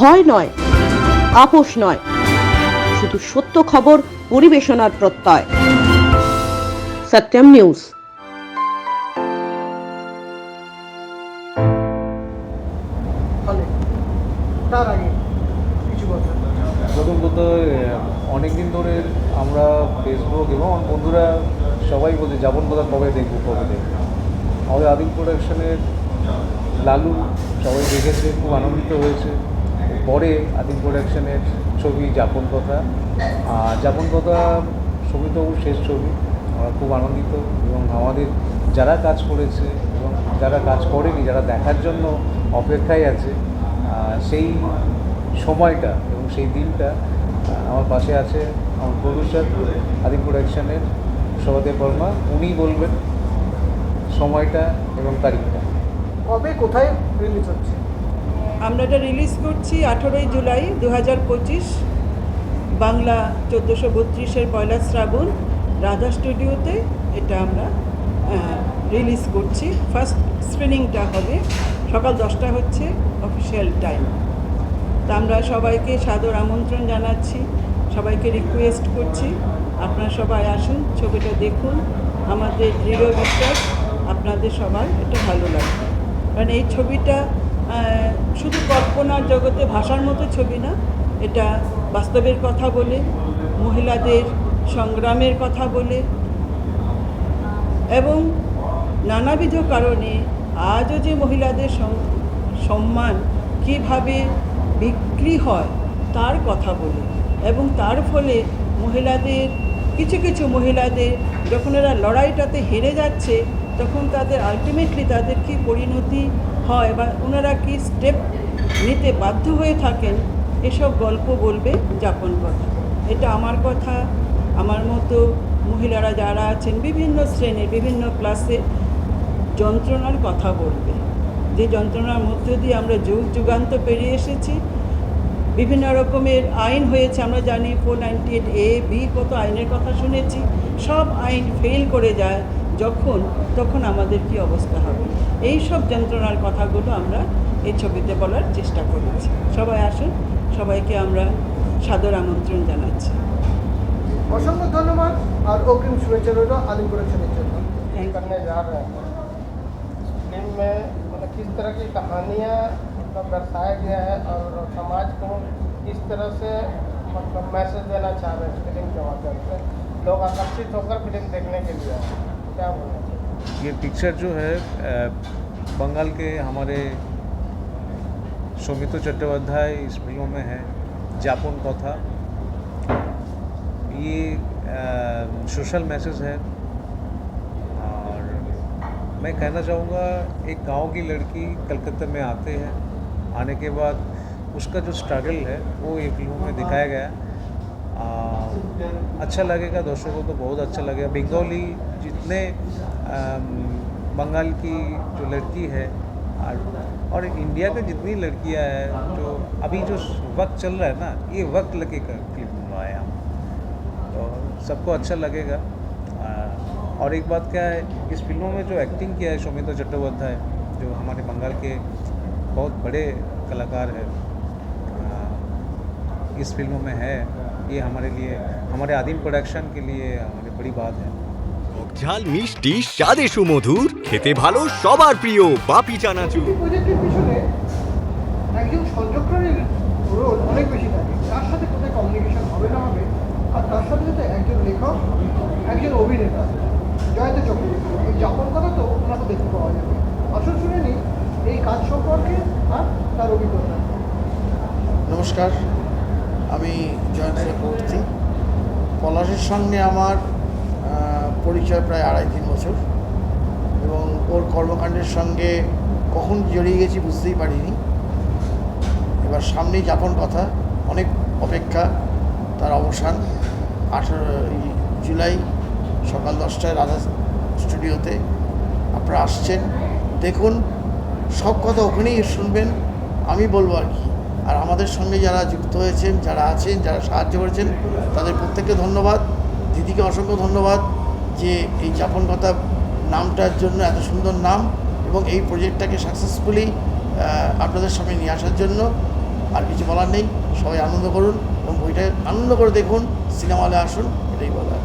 ভয় নয় আপোষ নয় শুধু সত্য খবর পরিবেশনার প্রত্যয়। সত্যম নিউজ। ফলে তার আগে কিছু কথা প্রথম কথা অনেক দিন ধরে আমরা ফেসবুক এবং বন্ধুরা সবাই বলছে যাপন কথা কবে দেখব কবে দেখব? আমাদের আদিম প্রোডাকশনের লালু সবাই দেখেছে খুব আনন্দিত হয়েছে। পরে আদিম প্রোডাকশনের ছবি যাপন কথা। আর যাপন কথা সবিতবাবুর শেষ ছবি। আমরা খুব আনন্দিত এবং আমাদের যারা কাজ করেছে এবং যারা কাজ করেনি, যারা দেখার জন্য অপেক্ষায় আছে সেই সময়টা এবং সেই দিনটা আমার পাশে আছে আমার প্রডিউসার আদিম প্রোডাকশনের সৌরদেব বর্মা। উনি বলবেন সময়টা এবং তারিখটা। কবে কোথায় রিলিজ হচ্ছে? আমরা এটা রিলিজ করছি আঠেরোই জুলাই দু হাজার পঁচিশ, বাংলা চোদ্দোশো বত্রিশের পয়লা শ্রাবণ, রাধা স্টুডিওতে এটা আমরা রিলিজ করছি। ফার্স্ট স্ক্রিনিংটা হবে সকাল দশটা হচ্ছে অফিসিয়াল টাইম তা আমরা সবাইকে সাদর আমন্ত্রণ জানাচ্ছি, সবাইকে রিকোয়েস্ট করছি, আপনারা সবাই আসুন, ছবিটা দেখুন। আমাদের দৃঢ় বিশ্বাস, আপনাদের সবার এটা ভালো লাগবে। কারণ এই ছবিটা শুধু কল্পনার জগতে ভাষার মতো ছবি না, এটা বাস্তবের কথা বলে, মহিলাদের সংগ্রামের কথা বলে, এবং নানাবিধ কারণে আজও যে মহিলাদের সম্মান কীভাবে বিক্রি হয়, তার কথা বলে, এবং তার ফলে মহিলাদের, কিছু কিছু মহিলাদের, যখন এরা লড়াইটাতে হেরে যাচ্ছে তখন তাদের আলটিমেটলি তাদের কি পরিণতি হয় বা ওনারা কি স্টেপ নিতে বাধ্য হয়ে থাকেন, এসব গল্প বলবে যাপন কথা। এটা আমার কথা, আমার মতো মহিলারা যারা আছেন, বিভিন্ন শ্রেণির, বিভিন্ন ক্লাসে যন্ত্রণার কথা বলবে। যে যন্ত্রণার মধ্য দিয়ে আমরা যুগ যুগান্ত পেরিয়ে এসেছি। বিভিন্ন রকমের আইন হয়েছে, আমরা জানি four ninety eight A B কত আইনের কথা শুনেছি। সব আইন ফেল করে যায়। যখন তখন আমাদের কি অবস্থা হবে এই সব যন্ত্রণার কথাগুলো আমরা এই ছবিতে বলার চেষ্টা করেছি সবাই আসুন সবাইকে আমরা সাদর আমন্ত্রণ জানাচ্ছি অসংখ্য ধন্যবাদ আর অগ্রিম শুভেচ্ছা রইল আলিম প্রোডাকশনের জন্য থ্যাংক करने जा रहे हैं फिल्म में मतलब किस तरह की कहानियाँ मतलब दर्शाया गया है और समाज को किस तरह से मतलब मैसेज देना चाह रहे हैं फिल्म के माध्यम से लोग आकर्षित होकर फिल्म देखने के लिए आए। क्या बोलना चाहिए? ये पिक्चर जो है बंगाल के हमारे सौमित्र चट्टोपाध्याय इस फ़िल्मों में है जापुन कथा। ये सोशल मैसेज है। और मैं कहना चाहूँगा एक गाँव की लड़की कलकत्ता में आते हैं आने के बाद उसका जो स्ट्रगल है वो ये फ़िल्मों में दिखाया गया। आ, अच्छा लगेगा दर्शकों को तो बहुत अच्छा लगेगा। बंगाली जितने बंगाल की जो लड़की है और, इंडिया की जितनी लड़कियाँ हैं जो अभी जो वक्त चल रहा है ना ये वक्त लगे कर फ़िल्म बनवाए हम। तो सबको अच्छा लगेगा। और एक बात क्या है इस फ़िल्मों में जो एक्टिंग किया है सौमित्र चट्टोपाध्याय जो हमारे बंगाल के बहुत बड़े कलाकार है इस फ़िल्मों में है। ये हमारे लिए हमारे आदिम प्रोडक्शन के लिए हमारी बड़ी बात है। ঝাল মিষ্টি স্বাদে সুমধুর খেতে ভালো সবার প্রিয় বাপি চানাচুর। প্রজেক্টের পিছনে একজন সহযোগকারীর রোল অনেক বেশি থাকে। তার সাথে কোথায় কমিউনিকেশন হবে না হবে আর তার সাথে সাথে একজন লেখক একজন অভিনেতা জয়ন্ত চক্রবর্তী। এই যাপন কথা তো ওনাকে দেখতে পাওয়া যাবে। আসল শুনে নিই এই কাজ সম্পর্কে আর তার অভিজ্ঞতা। নমস্কার আমি জয়ন্ত চক্রবর্তী। পলাশের সঙ্গে আমার পরিচয় প্রায় আড়াই তিন বছর। এবং ওর কর্মকাণ্ডের সঙ্গে কখন জড়িয়ে গেছি বুঝতেই পারিনি। এবার সামনেই যাপন কথা, অনেক অপেক্ষা, তার অবসান। আঠারোই জুলাই সকাল দশটায় রাধা স্টুডিওতে আপনারা আসছেন। দেখুন, সব কথা ওখানেই শুনবেন, আমি বলব আর কি। আর আমাদের সঙ্গে যারা যুক্ত হয়েছেন, যারা আছেন, যারা সাহায্য করেছেন, তাদের প্রত্যেককে ধন্যবাদ। দিদিকে অসংখ্য ধন্যবাদ। যে এই যাপন কথা নামটার জন্য এত সুন্দর নাম এবং এই প্রজেক্টটাকে সাকসেসফুলি আপনাদের সামনে নিয়ে আসার জন্য আর কিছু বলার নেই। সবাই আনন্দ করুন এবং বইটা আনন্দ করে দেখুন সিনেমা হলে আসুন, এটাই বলার।